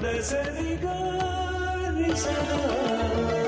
de ser. y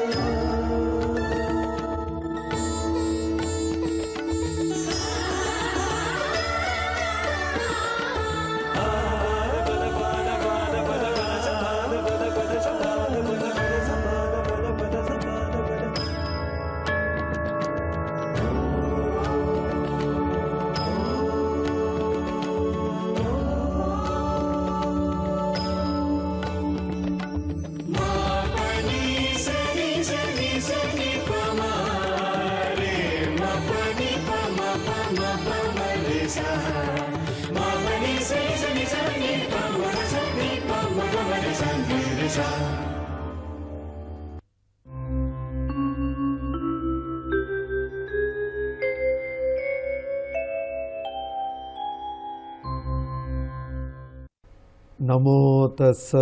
नमो तस्स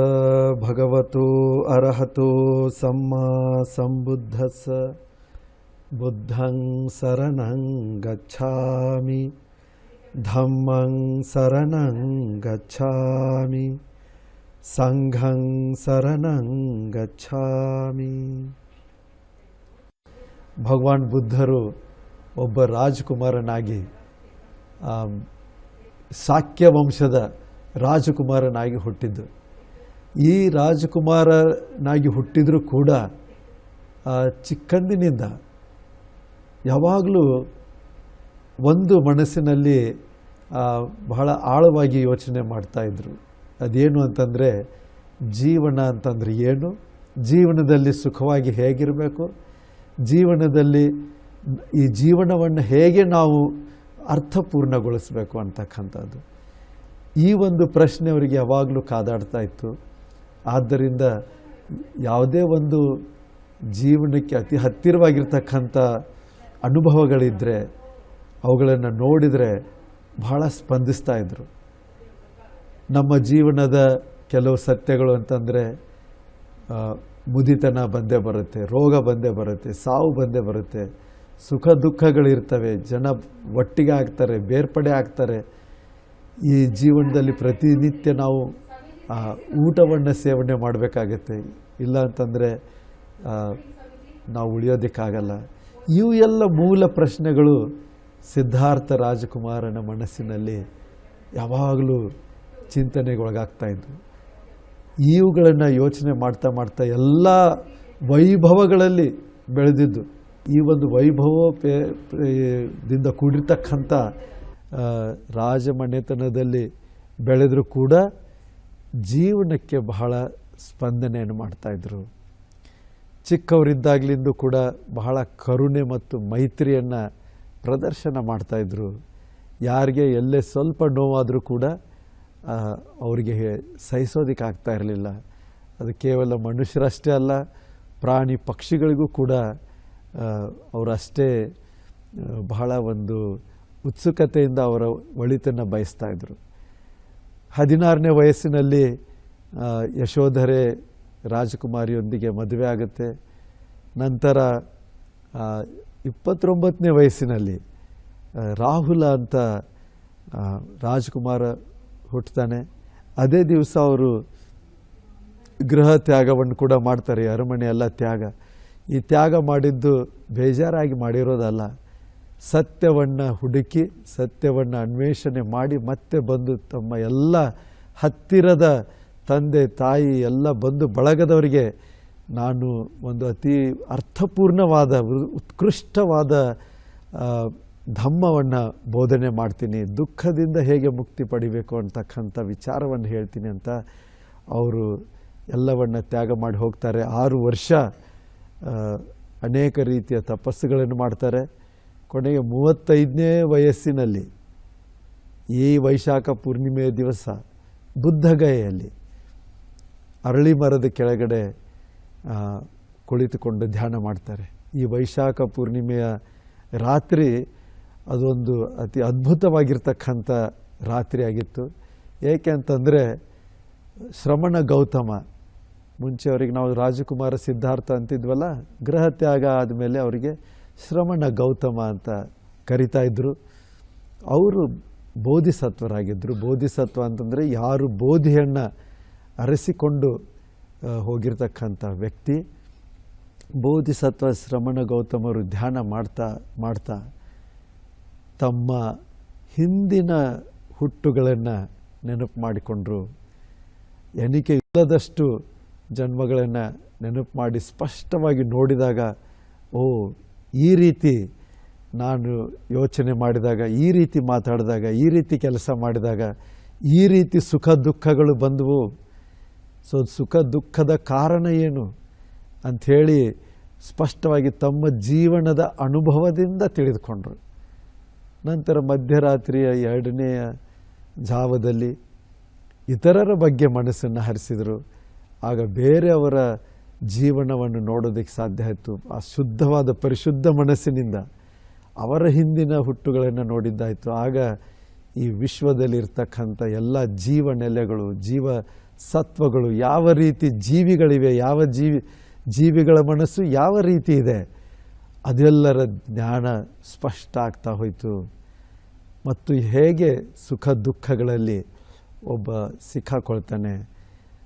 भगवतो अरहतो सम्मा सम्बुद्धस्स। बुद्धं शरणं गच्छामि। ಧಮ್ಮಂ ಶರಣಂ ಗಚ್ಛಾಮಿ ಸಂಘಂ ಶರಣಂ ಗಚ್ಚಾಮಿ ಭಗವಾನ್ ಬುದ್ಧರು ಒಬ್ಬ ರಾಜಕುಮಾರನಾಗಿ ಸಾಕ್ಯ ವಂಶದ ರಾಜಕುಮಾರನಾಗಿ ಹುಟ್ಟಿದ್ದು. ಈ ರಾಜಕುಮಾರನಾಗಿ ಹುಟ್ಟಿದರೂ ಕೂಡ ಚಿಕ್ಕಂದಿನಿಂದ ಯಾವಾಗಲೂ ಒಂದು ಮನಸ್ಸಿನಲ್ಲಿ ಬಹಳ ಆಳವಾಗಿ ಯೋಚನೆ ಮಾಡ್ತಾಯಿದ್ರು ಅದೇನು ಅಂತಂದರೆ, ಜೀವನ ಅಂತಂದರೆ ಏನು? ಜೀವನದಲ್ಲಿ ಸುಖವಾಗಿ ಹೇಗಿರಬೇಕು? ಜೀವನದಲ್ಲಿ, ಈ ಜೀವನವನ್ನು ಹೇಗೆ ನಾವು ಅರ್ಥಪೂರ್ಣಗೊಳಿಸಬೇಕು ಅಂತಕ್ಕಂಥದ್ದು. ಈ ಒಂದು ಪ್ರಶ್ನೆ ಅವರಿಗೆ ಯಾವಾಗಲೂ ಕಾದಾಡ್ತಾ ಇತ್ತು. ಆದ್ದರಿಂದ ಯಾವುದೇ ಒಂದು ಜೀವನಕ್ಕೆ ಅತಿ ಹತ್ತಿರವಾಗಿರ್ತಕ್ಕಂಥ ಅನುಭವಗಳಿದ್ದರೆ ಅವುಗಳನ್ನು ನೋಡಿದರೆ ಬಹಳ ಸ್ಪಂದಿಸ್ತಾ ಇದ್ದರು ನಮ್ಮ ಜೀವನದ ಕೆಲವು ಸತ್ಯಗಳು ಅಂತಂದರೆ ಮುದಿತನ ಬಂದೇ ಬರುತ್ತೆ, ರೋಗ ಬಂದೇ ಬರುತ್ತೆ, ಸಾವು ಬಂದೇ ಬರುತ್ತೆ, ಸುಖ ದುಃಖಗಳಿರ್ತವೆ, ಜನ ಒಟ್ಟಿಗೆ ಆಗ್ತಾರೆ, ಬೇರ್ಪಡೆ ಆಗ್ತಾರೆ. ಈ ಜೀವನದಲ್ಲಿ ಪ್ರತಿನಿತ್ಯ ನಾವು ಊಟವನ್ನು ಸೇವನೆ ಮಾಡಬೇಕಾಗತ್ತೆ. ಇಲ್ಲ ಅಂತಂದರೆ ನಾವು ಉಳಿಯೋದಕ್ಕಾಗಲ್ಲ. ಇವು ಎಲ್ಲ ಮೂಲ ಪ್ರಶ್ನೆಗಳು ಸಿದ್ಧಾರ್ಥ ರಾಜಕುಮಾರನ ಮನಸ್ಸಿನಲ್ಲಿ ಯಾವಾಗಲೂ ಚಿಂತನೆಗೊಳಗಾಗ್ತಾ ಇದ್ವು. ಇವುಗಳನ್ನು ಯೋಚನೆ ಮಾಡ್ತಾ ಮಾಡ್ತಾ ಎಲ್ಲ ವೈಭವಗಳಲ್ಲಿ ಬೆಳೆದಿದ್ದು. ಈ ಒಂದು ವೈಭವದಿಂದ ಕೂಡಿರ್ತಕ್ಕಂಥ ಆ, ರಾಜಮನೆತನದಲ್ಲಿ ಬೆಳೆದರೂ ಕೂಡ ಜೀವನಕ್ಕೆ ಬಹಳ ಸ್ಪಂದನೆಯನ್ನು ಮಾಡ್ತಾಯಿದ್ರು ಚಿಕ್ಕವರಿದ್ದಾಗಲಿಂದ ಕೂಡ ಬಹಳ ಕರುಣೆ ಮತ್ತು ಮೈತ್ರಿಯನ್ನು ಪ್ರದರ್ಶನ ಮಾಡ್ತಾಯಿದ್ರು ಯಾರಿಗೆ ಎಲ್ಲೇ ಸ್ವಲ್ಪ ನೋವಾದರೂ ಕೂಡ ಅವರಿಗೆ ಸಹಿಸೋದಕ್ಕೆ ಆಗ್ತಾ ಇರಲಿಲ್ಲ. ಅದು ಕೇವಲ ಮನುಷ್ಯರಷ್ಟೇ ಅಲ್ಲ, ಪ್ರಾಣಿ ಪಕ್ಷಿಗಳಿಗೂ ಕೂಡ ಅವರಷ್ಟೇ ಬಹಳ ಒಂದು ಉತ್ಸುಕತೆಯಿಂದ ಅವರ ಒಳಿತನ್ನು ಬಯಸ್ತಾ ಇದ್ದರು ಹದಿನಾರನೇ ವಯಸ್ಸಿನಲ್ಲಿ ಯಶೋಧರೆ ರಾಜಕುಮಾರಿಯೊಂದಿಗೆ ಮದುವೆ ಆಗುತ್ತೆ. ನಂತರ ಇಪ್ಪತ್ತೊಂಬತ್ತನೇ ವಯಸ್ಸಿನಲ್ಲಿ ರಾಹುಲ ಅಂತ ರಾಜ್ಕುಮಾರ ಹುಟ್ಟುತ್ತಾನೆ ಅದೇ ದಿವಸ ಅವರು ಗೃಹ ತ್ಯಾಗವನ್ನು ಕೂಡ ಮಾಡ್ತಾರೆ ಅರಮನೆ ಎಲ್ಲ ತ್ಯಾಗ. ಈ ತ್ಯಾಗ ಮಾಡಿದ್ದು ಬೇಜಾರಾಗಿ ಮಾಡಿರೋದಲ್ಲ, ಸತ್ಯವನ್ನು ಹುಡುಕಿ, ಸತ್ಯವನ್ನು ಅನ್ವೇಷಣೆ ಮಾಡಿ ಮತ್ತೆ ಬಂದು ತಮ್ಮ ಎಲ್ಲ ಹತ್ತಿರದ ತಂದೆ, ತಾಯಿ ಎಲ್ಲ ಬಂಧು ಬಳಗದವರಿಗೆ ನಾನು ಒಂದು ಅತಿ ಅರ್ಥಪೂರ್ಣವಾದ, ಉತ್ಕೃಷ್ಟವಾದ ಧಮ್ಮವನ್ನು ಬೋಧನೆ ಮಾಡ್ತೀನಿ, ದುಃಖದಿಂದ ಹೇಗೆ ಮುಕ್ತಿ ಪಡಿಬೇಕು ಅಂತಕ್ಕಂಥ ವಿಚಾರವನ್ನು ಹೇಳ್ತೀನಿ ಅಂತ ಅವರು ಎಲ್ಲವನ್ನ ತ್ಯಾಗ ಮಾಡಿ ಹೋಗ್ತಾರೆ. ಆರು ವರ್ಷ ಅನೇಕ ರೀತಿಯ ತಪಸ್ಸುಗಳನ್ನು ಮಾಡ್ತಾರೆ. ಕೊನೆಗೆ ಮೂವತ್ತೈದನೇ ವಯಸ್ಸಿನಲ್ಲಿ ಈ ವೈಶಾಖ ಪೂರ್ಣಿಮೆಯ ದಿವಸ ಬುದ್ಧಗಯೆಯಲ್ಲಿ ಅರಳಿ ಮರದ ಕೆಳಗಡೆ ಕುಳಿತುಕೊಂಡು ಧ್ಯಾನ ಮಾಡ್ತಾರೆ. ಈ ವೈಶಾಖ ಪೂರ್ಣಿಮೆಯ ರಾತ್ರಿ ಅದೊಂದು ಅತಿ ಅದ್ಭುತವಾಗಿರ್ತಕ್ಕಂಥ ರಾತ್ರಿ ಆಗಿತ್ತು. ಏಕೆ ಅಂತಂದರೆ ಶ್ರಮಣ ಗೌತಮ, ಮುಂಚೆ ಅವರಿಗೆ ನಾವು ರಾಜಕುಮಾರ ಸಿದ್ಧಾರ್ಥ ಅಂತಿದ್ವಲ್ಲ, ಗೃಹ ತ್ಯಾಗ ಆದಮೇಲೆ ಅವರಿಗೆ ಶ್ರಮಣ ಗೌತಮ ಅಂತ ಕರಿತಾ ಇದ್ದರು ಅವರು ಬೋಧಿಸತ್ವರಾಗಿದ್ದರು ಬೋಧಿಸತ್ವ ಅಂತಂದರೆ ಯಾರು ಬೋಧಿಯನ್ನು ಅರಸಿಕೊಂಡು ಹೋಗಿರ್ತಕ್ಕಂಥ ವ್ಯಕ್ತಿ ಬೋಧಿಸತ್ವ ಶ್ರಮಣ ಗೌತಮರು ಧ್ಯಾನ ಮಾಡ್ತಾ ಮಾಡ್ತಾ ತಮ್ಮ ಹಿಂದಿನ ಹುಟ್ಟುಗಳನ್ನು ನೆನಪು ಮಾಡಿಕೊಂಡರು. ಎಣಿಕೆ ಇಲ್ಲದಷ್ಟು ಜನ್ಮಗಳನ್ನು ನೆನಪು ಮಾಡಿ ಸ್ಪಷ್ಟವಾಗಿ ನೋಡಿದಾಗ, ಓ, ಈ ರೀತಿ ನಾನು ಯೋಚನೆ ಮಾಡಿದಾಗ, ಈ ರೀತಿ ಮಾತಾಡಿದಾಗ, ಈ ರೀತಿ ಕೆಲಸ ಮಾಡಿದಾಗ, ಈ ರೀತಿ ಸುಖ ದುಃಖಗಳು ಬಂದವು. ಸೊ ಸುಖ ದುಃಖದ ಕಾರಣ ಏನು ಅಂಥೇಳಿ ಸ್ಪಷ್ಟವಾಗಿ ತಮ್ಮ ಜೀವನದ ಅನುಭವದಿಂದ ತಿಳಿದುಕೊಂಡರು. ನಂತರ ಮಧ್ಯರಾತ್ರಿಯ ಎರಡನೆಯ ಜಾವದಲ್ಲಿ ಇತರರ ಬಗ್ಗೆ ಮನಸ್ಸನ್ನು ಹರಿಸಿದರು. ಆಗ ಬೇರೆಯವರ ಜೀವನವನ್ನು ನೋಡೋದಕ್ಕೆ ಸಾಧ್ಯ ಆಯಿತು. ಆ ಶುದ್ಧವಾದ ಪರಿಶುದ್ಧ ಮನಸ್ಸಿನಿಂದ ಅವರ ಹಿಂದಿನ ಹುಟ್ಟುಗಳನ್ನು ನೋಡಿದ್ದಾಯಿತು. ಆಗ ಈ ವಿಶ್ವದಲ್ಲಿರ್ತಕ್ಕಂಥ ಎಲ್ಲ ಜೀವ ನೆಲೆಗಳು ಜೀವ ಸತ್ವಗಳು, ಯಾವ ರೀತಿ ಜೀವಿಗಳಿವೆ, ಯಾವ ಜೀವಿ, ಜೀವಿಗಳ ಮನಸ್ಸು ಯಾವ ರೀತಿ ಇದೆ, ಅದೆಲ್ಲರ ಜ್ಞಾನ ಸ್ಪಷ್ಟ ಆಗ್ತಾ ಹೋಯಿತು. ಮತ್ತು ಹೇಗೆ ಸುಖ ದುಃಖಗಳಲ್ಲಿ ಒಬ್ಬ ಸಿಕ್ಕಾಕೊಳ್ತಾನೆ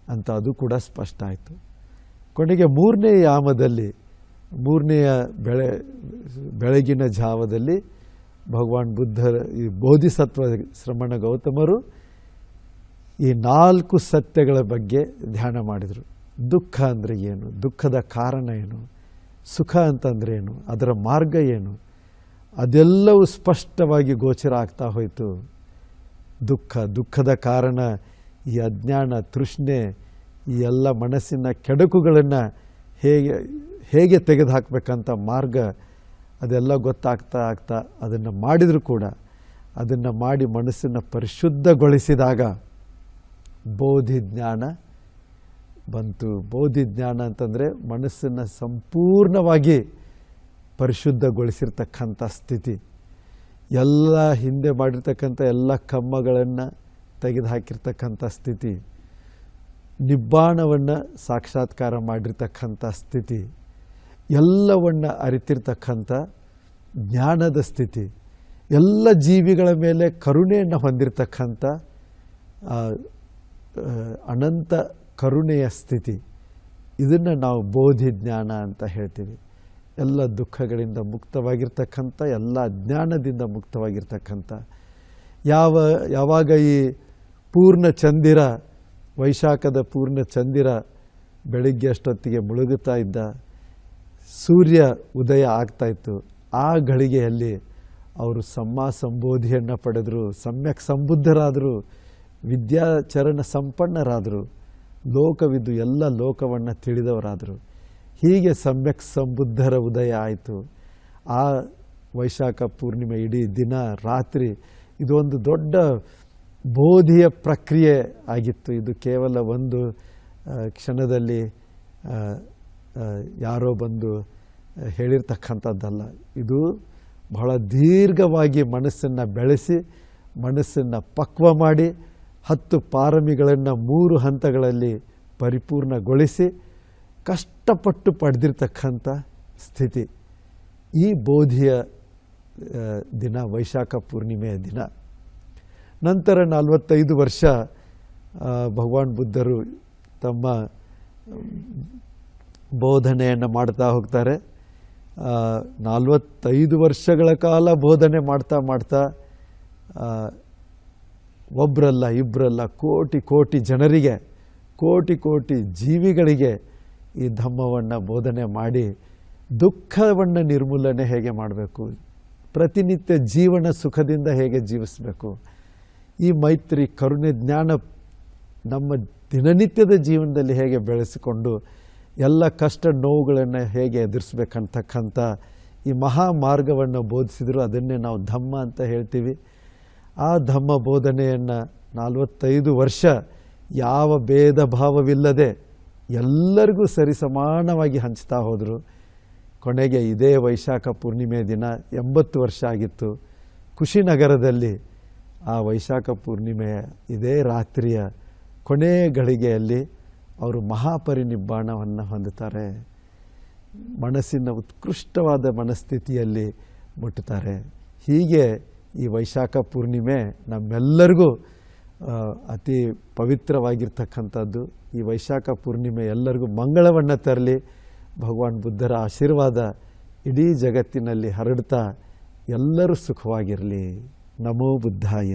ಅಂತ ಅದು ಕೂಡ ಸ್ಪಷ್ಟ ಆಯಿತು. ಕೊನೆಗೆ ಮೂರನೇ ಯಾಮದಲ್ಲಿ ಮೂರನೆಯ ಬೆಳೆ, ಬೆಳಗಿನ ಜಾವದಲ್ಲಿ ಭಗವಾನ್ ಬುದ್ಧರ ಈ ಬೋಧಿಸತ್ವ ಶ್ರಮಣ ಗೌತಮರು ಈ ನಾಲ್ಕು ಸತ್ಯಗಳ ಬಗ್ಗೆ ಧ್ಯಾನ ಮಾಡಿದರು. ದುಃಖ ಅಂದರೆ ಏನು? ದುಃಖದ ಕಾರಣ ಏನು? ಸುಖ ಅಂತಂದ್ರೆ ಏನು? ಅದರ ಮಾರ್ಗ ಏನು? ಅದೆಲ್ಲವೂ ಸ್ಪಷ್ಟವಾಗಿ ಗೋಚರ ಆಗ್ತಾ ಹೋಯಿತು. ದುಃಖ, ದುಃಖದ ಕಾರಣ ಈ ಅಜ್ಞಾನ, ತೃಷ್ಣೆ, ಈ ಎಲ್ಲ ಮನಸ್ಸಿನ ಕೆಡಕುಗಳನ್ನು ಹೇಗೆ ಹೇಗೆ ತೆಗೆದುಹಾಕಬೇಕಂತ ಮಾರ್ಗ ಅದೆಲ್ಲ ಗೊತ್ತಾಗ್ತಾ ಆಗ್ತಾ ಅದನ್ನು ಮಾಡಿದರೂ ಕೂಡ. ಅದನ್ನು ಮಾಡಿ ಮನಸ್ಸನ್ನು ಪರಿಶುದ್ಧಗೊಳಿಸಿದಾಗ ಬೋಧಿ ಜ್ಞಾನ ಬಂತು. ಬೋಧಿ ಜ್ಞಾನ ಅಂತಂದರೆ ಮನಸ್ಸನ್ನು ಸಂಪೂರ್ಣವಾಗಿ ಪರಿಶುದ್ಧಗೊಳಿಸಿರ್ತಕ್ಕಂಥ ಸ್ಥಿತಿ. ಎಲ್ಲ ಹಿಂದೆ ಮಾಡಿರ್ತಕ್ಕಂಥ ಎಲ್ಲ ಕಮ್ಮಗಳನ್ನು ತೆಗೆದು ಹಾಕಿರ್ತಕ್ಕಂಥ ಸ್ಥಿತಿ. ನಿಬ್ಬಾಣವನ್ನು ಸಾಕ್ಷಾತ್ಕಾರ ಮಾಡಿರ್ತಕ್ಕಂಥ ಸ್ಥಿತಿ. ಎಲ್ಲವನ್ನು ಅರಿತಿರ್ತಕ್ಕಂಥ ಜ್ಞಾನದ ಸ್ಥಿತಿ. ಎಲ್ಲ ಜೀವಿಗಳ ಮೇಲೆ ಕರುಣೆಯನ್ನು ಹೊಂದಿರತಕ್ಕಂಥ ಅನಂತ ಕರುಣೆಯ ಸ್ಥಿತಿ. ಇದನ್ನು ನಾವು ಬೋಧಿ ಜ್ಞಾನ ಅಂತ ಹೇಳ್ತೀವಿ. ಎಲ್ಲ ದುಃಖಗಳಿಂದ ಮುಕ್ತವಾಗಿರ್ತಕ್ಕಂಥ, ಎಲ್ಲ ಜ್ಞಾನದಿಂದ ಮುಕ್ತವಾಗಿರ್ತಕ್ಕಂಥ. ಯಾವ, ಯಾವಾಗ ಈ ಪೂರ್ಣ ಚಂದಿರ, ವೈಶಾಖದ ಪೂರ್ಣ ಚಂದಿರ ಬೆಳಿಗ್ಗೆ ಅಷ್ಟೊತ್ತಿಗೆ ಮುಳುಗುತ್ತಾ ಇದ್ದ, ಸೂರ್ಯ ಉದಯ ಆಗ್ತಾಯಿತ್ತು ಆ ಗಳಿಗೆಯಲ್ಲಿ ಅವರು ಸಮ್ಮ ಸಂಬೋಧಿಯನ್ನು ಪಡೆದರು, ಸಮ್ಯಕ್ ಸಂಬುದ್ಧರಾದರು. ವಿದ್ಯಾಚರಣ ಸಂಪನ್ನರಾದರು, ಲೋಕವಿದ್ದು ಎಲ್ಲ ಲೋಕವನ್ನು ತಿಳಿದವರಾದರು. ಹೀಗೆ ಸಮ್ಯಕ್ ಸಂಬುದ್ಧರ ಉದಯ ಆಯಿತು. ಆ ವೈಶಾಖ ಪೂರ್ಣಿಮೆ ಇಡೀ ದಿನ ರಾತ್ರಿ ಇದೊಂದು ದೊಡ್ಡ ಬೋಧಿಯ ಪ್ರಕ್ರಿಯೆ ಆಗಿತ್ತು. ಇದು ಕೇವಲ ಒಂದು ಕ್ಷಣದಲ್ಲಿ ಯಾರೋ ಬಂದು ಹೇಳಿರ್ತಕ್ಕಂಥದ್ದಲ್ಲ. ಇದು ಬಹಳ ದೀರ್ಘವಾಗಿ ಮನಸ್ಸನ್ನು ಬೆಳೆಸಿ, ಮನಸ್ಸನ್ನು ಪಕ್ವ ಮಾಡಿ ಹತ್ತು ಪಾರಮಿಗಳನ್ನು ಮೂರು ಹಂತಗಳಲ್ಲಿ ಪರಿಪೂರ್ಣಗೊಳಿಸಿ ಕಷ್ಟಪಟ್ಟು ಪಡೆದಿರ್ತಕ್ಕಂಥ ಸ್ಥಿತಿ. ಈ ಬೋಧಿಯ ದಿನ, ವೈಶಾಖ ಪೂರ್ಣಿಮೆಯ ದಿನ. ನಂತರ ನಲವತ್ತೈದು ವರ್ಷ ಭಗವಾನ್ ಬುದ್ಧರು ತಮ್ಮ ಬೋಧನೆಯನ್ನು ಮಾಡ್ತಾ ಹೋಗ್ತಾರೆ. ನಲವತ್ತೈದು ವರ್ಷಗಳ ಕಾಲ ಬೋಧನೆ ಮಾಡ್ತಾ ಮಾಡ್ತಾ ಒಬ್ಬರಲ್ಲ ಇಬ್ಬರಲ್ಲ ಕೋಟಿ ಕೋಟಿ ಜನರಿಗೆ, ಕೋಟಿ ಕೋಟಿ ಜೀವಿಗಳಿಗೆ ಈ ಧಮ್ಮವನ್ನು ಬೋಧನೆ ಮಾಡಿ ದುಃಖವನ್ನು ನಿರ್ಮೂಲನೆ ಹೇಗೆ ಮಾಡಬೇಕು? ಪ್ರತಿನಿತ್ಯ ಜೀವನ ಸುಖದಿಂದ ಹೇಗೆ ಜೀವಿಸಬೇಕು? ಈ ಮೈತ್ರಿ ಕರುಣೆ ಜ್ಞಾನ ನಮ್ಮ ದಿನನಿತ್ಯದ ಜೀವನದಲ್ಲಿ ಹೇಗೆ ಬೆಳೆಸಿಕೊಂಡು ಎಲ್ಲ ಕಷ್ಟ ನೋವುಗಳನ್ನು ಹೇಗೆ ಎದುರಿಸ್ಬೇಕಂತಕ್ಕಂಥ ಈ ಮಹಾ ಮಾರ್ಗವನ್ನು ಬೋಧಿಸಿದ್ರು, ಅದನ್ನೇ ನಾವು ಧಮ್ಮ ಅಂತ ಹೇಳ್ತೀವಿ. ಆ ಧಮ್ಮ ಬೋಧನೆಯನ್ನು ನಲವತ್ತೈದು ವರ್ಷ ಯಾವ ಭೇದ ಭಾವವಿಲ್ಲದೆ ಎಲ್ಲರಿಗೂ ಸರಿ ಸಮಾನವಾಗಿ ಹಂಚ್ತಾ ಹೋದರು. ಕೊನೆಗೆ ಇದೇ ವೈಶಾಖ ಪೂರ್ಣಿಮೆ ದಿನ ಎಂಬತ್ತು ವರ್ಷ ಆಗಿತ್ತು. ಕುಶಿನಗರದಲ್ಲಿ ಆ ವೈಶಾಖ ಪೂರ್ಣಿಮೆಯ ಇದೇ ರಾತ್ರಿಯ ಕೊನೆ ಗಳಿಗೆಯಲ್ಲಿ ಅವರು ಮಹಾಪರಿನಿಬ್ಬಾಣವನ್ನು ಹೊಂದುತ್ತಾರೆ. ಮನಸ್ಸಿನ ಉತ್ಕೃಷ್ಟವಾದ ಮನಸ್ಥಿತಿಯಲ್ಲಿ ಮುಟ್ಟುತ್ತಾರೆ. ಹೀಗೆ ಈ ವೈಶಾಖ ಪೂರ್ಣಿಮೆ ನಮ್ಮೆಲ್ಲರಿಗೂ ಅತಿ ಪವಿತ್ರವಾಗಿರ್ತಕ್ಕಂಥದ್ದು. ಈ ವೈಶಾಖ ಪೂರ್ಣಿಮೆ ಎಲ್ಲರಿಗೂ ಮಂಗಳವನ್ನು ತರಲಿ, ಭಗವಾನ್ ಬುದ್ಧರ ಆಶೀರ್ವಾದ ಇಡೀ ಜಗತ್ತಿನಲ್ಲಿ ಹರಡ್ತಾ ಎಲ್ಲರೂ ಸುಖವಾಗಿರಲಿ. ನಮೋ ಬುದ್ಧಾಯ.